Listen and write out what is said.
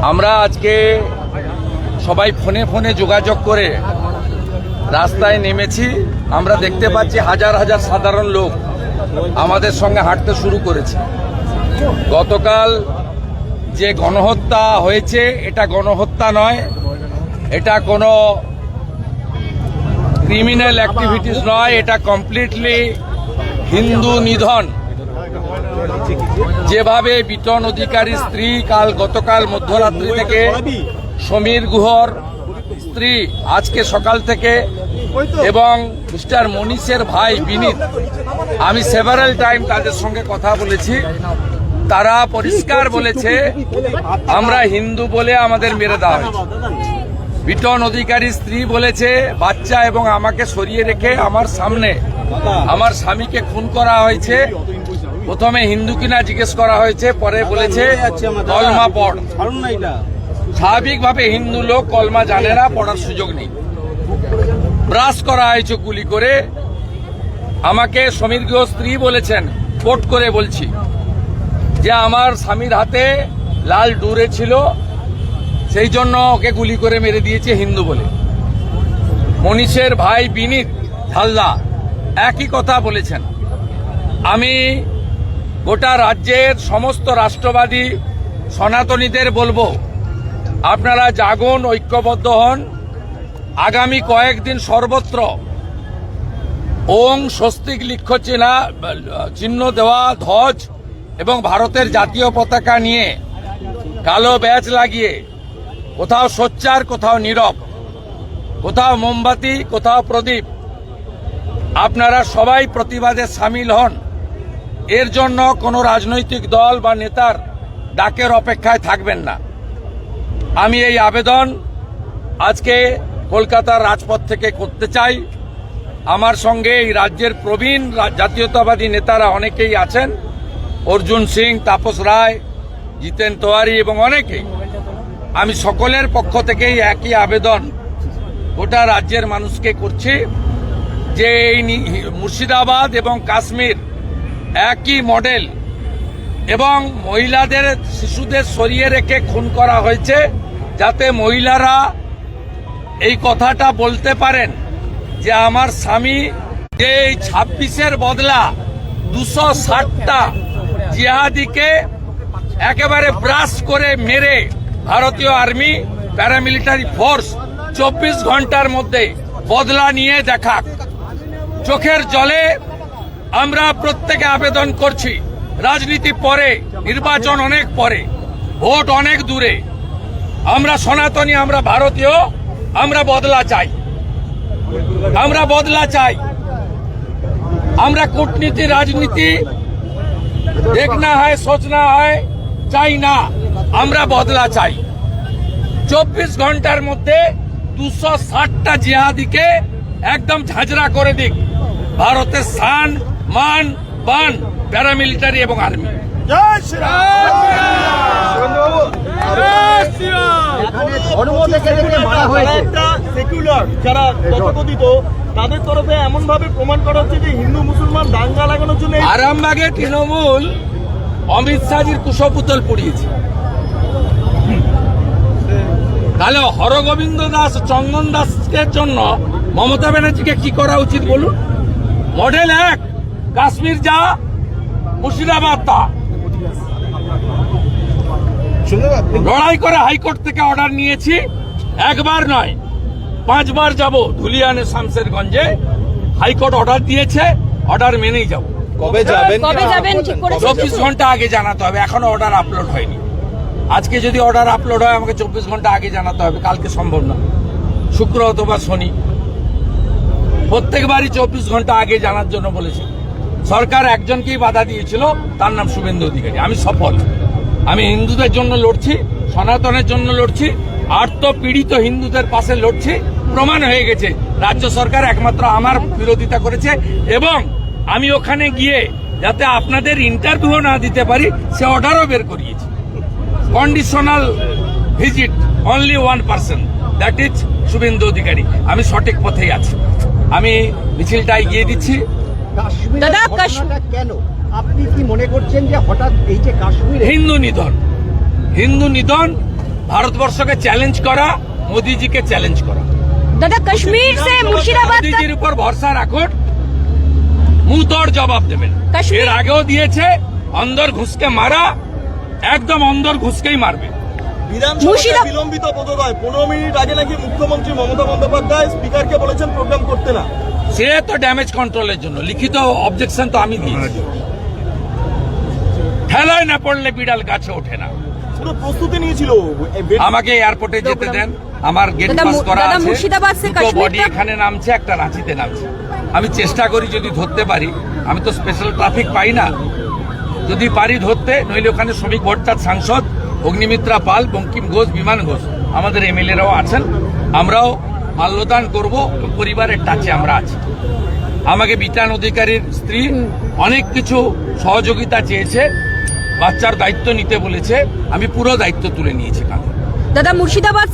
আমরা আজকে সবাই ফোনে ফোনে যোগাযোগ করে রাস্তায় নেমেছি। আমরা দেখতে পাচ্ছি হাজার হাজার সাধারণ লোক আমাদের সঙ্গে হাঁটতে শুরু করেছে। গতকাল যে গণহত্যা হয়েছে, এটা গণহত্যা নয়, এটা কোনো ক্রিমিনাল অ্যাক্টিভিটিস নয়, এটা কমপ্লিটলি হিন্দু নিধন। যেভাবে বিটন অধিকারী স্ত্রী কাল গতকাল মধ্যরাত্রি থেকে সমীর গুহর স্ত্রী আজকে সকাল থেকে এবং মিস্টার মনীষের ভাই বিনীত, আমি সেভারাল টাইম তাদের সঙ্গে কথা বলেছি। তারা পরিষ্কার বলেছে, আমরা হিন্দু বলে আমাদের মেরে দেওয়া হয়েছে। বিটন অধিকারী স্ত্রী বলেছে, বাচ্চা এবং আমাকে সরিয়ে রেখে আমার সামনে আমার স্বামীকে খুন করা হয়েছে। প্রথমে হিন্দু কিনা জিজ্ঞেস করা হয়েছে পরে বলেছে কলমা পড়। স্বাভাবিকভাবে হিন্দু লোক কলমা জানে না পড়ার সুযোগ নেই। ব্রাশ করা হয়েছে গুলি করে। আমাকে সমীর গৃহ স্ত্রী বলেছেন কোট করে বলছি যে আমার স্বামীর হাতে লাল ডুরে ছিল সেই জন্য ওকে গুলি করে মেরে দিয়েছে হিন্দু বলে। মনীষের ভাই বিনীত হালদা একই কথা বলেছেন। আমি গোটা রাজ্যের সমস্ত রাষ্ট্রবাদী সনাতনীদের বলব, আপনারা জাগুন, ঐক্যবদ্ধ হন। আগামী কয়েকদিন সর্বত্র ওং স্বস্তিক লিখ্য চিহ্না, চিহ্ন দেওয়া, ধ্বজ এবং ভারতের জাতীয় পতাকা নিয়ে কালো ব্যাচ লাগিয়ে কোথাও সোচ্চার, কোথাও নীরব, কোথাও মোমবাতি, কোথাও প্রদীপ, আপনারা সবাই প্রতিবাদে সামিল হন। এর জন্য কোনো রাজনৈতিক দল বা নেতার ডাকের অপেক্ষায় থাকবেন না। আমি এই আবেদন আজকে কলকাতার রাজপথ থেকে করতে চাই। আমার সঙ্গে এই রাজ্যের প্রবীণ জাতীয়তাবাদী নেতারা অনেকেই আছেন। অর্জুন সিং, তাপস রায়, জিতেন তোয়ারি এবং অনেকেই। আমি সকলের পক্ষ থেকেই একই আবেদন গোটা রাজ্যের মানুষকে করছি যে এই মুর্শিদাবাদ এবং কাশ্মীর একই মডেল এবং মহিলাদের, শিশুদের সরিয়ে রেখে খুন করা হয়েছে যাতে মহিলারা এই কথাটা বলতে পারেন যে আমার স্বামী যে এই ছাব্বিশের বদলা দুশো ষাটটা জিহাদিকে একেবারে ব্রাশ করে মেরে ভারতীয় আর্মি প্যারামিলিটারি ফোর্স চব্বিশ ঘণ্টার মধ্যে বদলা নিয়ে দেখাক। চোখের জলে আমরা প্রত্যেকে আবেদন করছি, রাজনীতি পরে, নির্বাচন অনেক পরে, ভোট অনেক দূরে। আমরা সনাতনী, আমরা ভারতীয়, আমরা বদলা চাই। আমরা বদলা চাই। আমরা কূটনীতি, রাজনীতি দেখনা হয় সোচনা হয়, চাই না। আমরা বদলা চাই। চব্বিশ ঘণ্টার মধ্যে দুশো ষাটটা জিহাদিকে একদম ঝাঁঝরা করে দিক। ভারতের সান মান বান প্যারামিলিটারি এবং আর্মি ধর্ম থেকে থেকে মারা হয়েছে? যারা তথাকথিত তাদের তরফে এমন ভাবে প্রমাণ করা হচ্ছে যে হিন্দু মুসলমান দাঙ্গা লাগানোর জন্য আরামবাগে তৃণমূল অমিত শাহজির কুশপুতল পড়িয়েছে। তাহলে হরগোবিন্দ দাস চন্দন দাসের জন্য মমতা ব্যানার্জিকে কি করা উচিত বলুন? মডেল এক কাশ্মীর যা মুর্শিদাবাদ তা। লড়াই করে হাইকোর্ট থেকে অর্ডার নিয়েছি। একবার নয় পাঁচবার যাব ধুলিয়ানে শামসেরগঞ্জে। হাইকোর্ট অর্ডার দিয়েছে অর্ডার মেনেই যাব। কবে যাবেন? কবে যাবেন? ঠিক করেছেন। চব্বিশ ঘণ্টা আগে জানাতে হবে এখনও অর্ডার আপলোড হয়নি। আজকে যদি অর্ডার আপলোড হয় আমাকে চব্বিশ ঘণ্টা আগে জানাতে হবে কালকে সম্ভব না শুক্র অথবা শনি। প্রত্যেকবারই চব্বিশ ঘণ্টা আগে জানার জন্য বলেছি। সরকার একজনকেই বাধা দিয়েছিল, তার নাম শুভেন্দু অধিকারী। আমি সফল। আমি হিন্দুদের জন্য লড়ছি, সনাতনের জন্য লড়ছি আর্ত পীড়িত হিন্দুদের পাশে লড়ছি, প্রমাণ হয়ে গেছে। রাজ্য সরকার একমাত্র আমার বিরোধিতা করেছে এবং আমি ওখানে গিয়ে যাতে আপনাদের ইন্টারভিউ না দিতে পারি, সে অর্ডারও বের করিয়েছি। Conditional visit only one person that is Suvendu Adhikari. আমি সঠিক পথেই আছি। আমি মিছিলটা এগিয়ে দিচ্ছি। হিন্দু নিধন। হিন্দু নিধন ভারতবর্ষকে চ্যালেঞ্জ করা চ্যালেঞ্জ করা। দাদা কাশ্মীর সে উপর ভরসা রাখুন। মুতর জবাব দেবেন। এর আগেও দিয়েছে অন্দর ঘুষকে মারা একদম অন্দর ঘুষকেই মারবে। মুর্শিদাবাদ- বিলম্বিত বোধোদয় পনেরো মিনিট আগে নাকি মুখ্যমন্ত্রী মমতা বন্দ্যোপাধ্যায় স্পিকারকে বলেছেন প্রোগ্রাম করতে না। সে তো ড্যামেজ কন্ট্রোলের জন্য। লিখিত অবজেকশন তো আমি দিয়েছি। ঠেলায় না পড়লে বিড়াল গাছে ওঠে না। পুরো প্রস্তুতি নিয়েছিল। আমাকে এয়ারপোর্টে যেতে দেন। আমার গেট পাস করা আছে। দুটো বডি এখানে নামছে একটা রাঁচিতে নামছে। আমি চেষ্টা করি যদি ধরতে পারি। আমি তো স্পেশাল ট্রাফিক পাই না। যদি পারি ধরতে নইলে ওখানে শ্রমিক ভট্টার সাংসদ অগ্নিমিত্রা পাল, বঙ্কিম ঘোষ, বিমান ঘোষ। আমাদের এমএলএরাও আছেন। আমরাও মাল্যদান করব পরিবারের টাচে আমরা আছি। আমাকে বিতান অধিকারীর স্ত্রী অনেক কিছু সহযোগিতা চেয়েছে, বাচ্চার দায়িত্ব নিতে বলেছে। আমি পুরো দায়িত্ব তুলে নিয়েছি কাঁধে। দাদা, মুর্শিদাবাদ